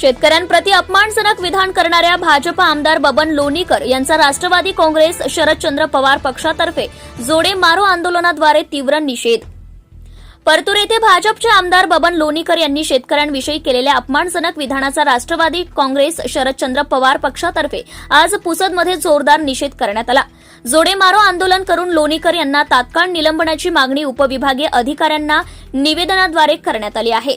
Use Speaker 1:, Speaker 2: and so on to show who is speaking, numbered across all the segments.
Speaker 1: शेतकऱ्यांप्रती अपमानजनक विधान करणाऱ्या भाजप आमदार बबन लोणीकर यांचा राष्ट्रवादी काँग्रेस शरदचंद्र पवार पक्षातर्फे जोडे मारो आंदोलनाद्वारे तीव्र निषेध. परतूर येथे भाजपचे आमदार बबन लोणीकर यांनी शेतकऱ्यांविषयी केलेल्या अपमानजनक विधानाचा राष्ट्रवादी काँग्रेस शरदचंद्र पवार पक्षातर्फे आज पुसदमध्ये जोरदार निषेध करण्यात आला. जोडे मारो आंदोलन करून लोणीकर यांना तात्काळ निलंबनाची मागणी उपविभागीय अधिकाऱ्यांना निवेदनाद्वारे करण्यात आली आहे.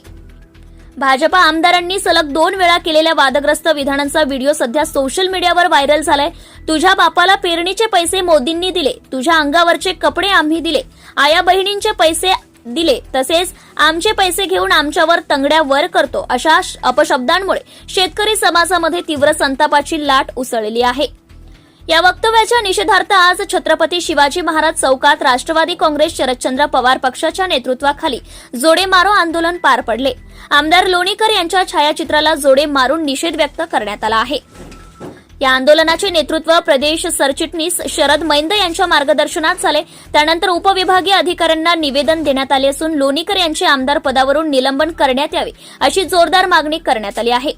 Speaker 1: भाजपा आमदारांनी सलग दोन वेळा केलेल्या वादग्रस्त विधानांचा व्हिडिओ सध्या सोशल मीडियावर व्हायरल झालाय. तुझ्या बापाला पेरणीचे पैसे मोदींनी दिले. तुझ्या अंगावरचे कपडे आम्ही दिले. आया बहिणींचे पैसे दिले. तसेच आमचे पैसे घेऊन आमच्यावर तंगड्या वर करतो अशा अपशब्दांमुळे शेतकरी समाजामध्ये तीव्र संतापाची लाट उसळली आहे. या वक्तव्याच्या निषेधार्थ आज छत्रपती शिवाजी महाराज चौकात राष्ट्रवादी काँग्रेस शरदचंद्र पवार पक्षाच्या नेतृत्वाखाली जोडे मारो आंदोलन पार पडले. आमदार लोणीकर यांच्या छायाचित्राला जोडे मारून निषेध व्यक्त करण्यात आला आहे. या आंदोलनाचे नेतृत्व प्रदेश सरचिटणीस शरद मैंद यांच्या मार्गदर्शनात झाले. त्यानंतर उपविभागीय अधिकाऱ्यांना निवेदन देण्यात आले असून लोणीकर यांचे आमदार पदावरून निलंबन करण्यात यावे अशी जोरदार मागणी करण्यात आली आहे.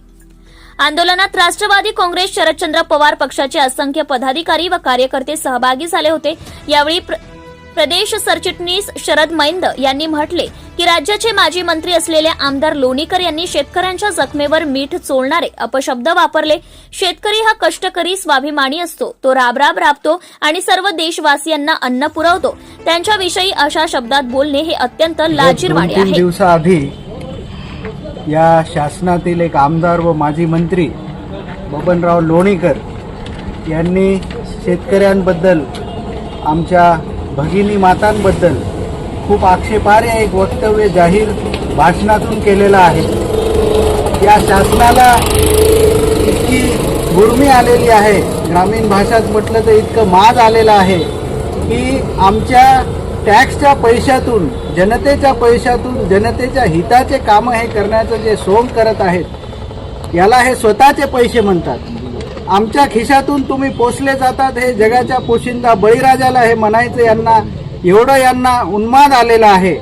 Speaker 1: आंदोलनात राष्ट्रवादी काँग्रेस शरदचंद्र पवार पक्षाचे असंख्य पदाधिकारी व कार्यकर्ते सहभागी झाले होते. यावेळी प्र- प्रदेश सरचिटणीस शरद मैंद यांनी म्हटले की राज्याचे माजी मंत्री असलेल्या आमदार लोणीकर यांनी शेतकऱ्यांच्या जखमेवर मीठ चोळणारे अपशब्द वापरले. शेतकरी हा कष्टकरी स्वाभिमानी असतो. तो राबराब राबतो आणि सर्व देशवासियांना अन्न पुरवतो. त्यांच्याविषयी अशा शब्दात बोलणे हे अत्यंत लाजीरवाणे आहे.
Speaker 2: या शासनातील एक आमदार व माजी मंत्री बबनराव लोणीकर यांनी शेतकऱ्यांबद्दल आमच्या भगिनी मातांबद्दल खूप आक्षेपार्ह एक वक्तव्य जाहीर भाषणातून केलेलं आहे. या शासनाला इतकी गुर्मी आलेली आहे ग्रामीण भाषात म्हटलं तर इतकं माज आलेलं आहे की आमच्या टॅक्सच्या पैशातून जनतेच्या पैशातून जनतेच्या हिताचे कामं हे करण्याचं जे सोंग करत आहेत याला हे स्वतःचे पैसे म्हणतात. आमच्या खिशातून तुम्ही पोचले जातात हे जगाच्या पोशिंदा बळीराजाला हे म्हणायचं यांना एवढं यांना उन्माद आलेला आहे.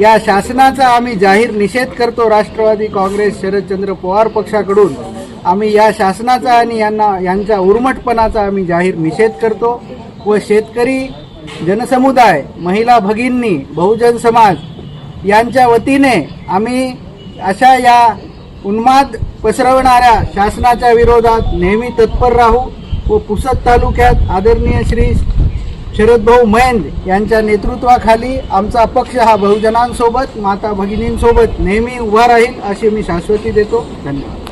Speaker 2: या शासनाचा आम्ही जाहीर निषेध करतो राष्ट्रवादी काँग्रेस शरदचंद्र पवार पक्षाकडून. आम्ही या शासनाचा आणि यांना यांच्या उर्मटपणाचा आम्ही जाहीर निषेध करतो व शेतकरी जनसमुदाय महिला भगिनी बहुजन समाज यांच्या वतीने आम्ही अशा या उन्माद पसरवणाऱ्या शासनाच्या विरोधात नेहमी तत्पर राहू व पुसद तालुक्यात आदरणीय श्री शरदभाऊ मैंद यांच्या नेतृत्वाखाली आमचा पक्ष हा बहुजनांसोबत माता भगिनींसोबत नेहमी उभा राहील अशी मी शाश्वती देतो. धन्यवाद.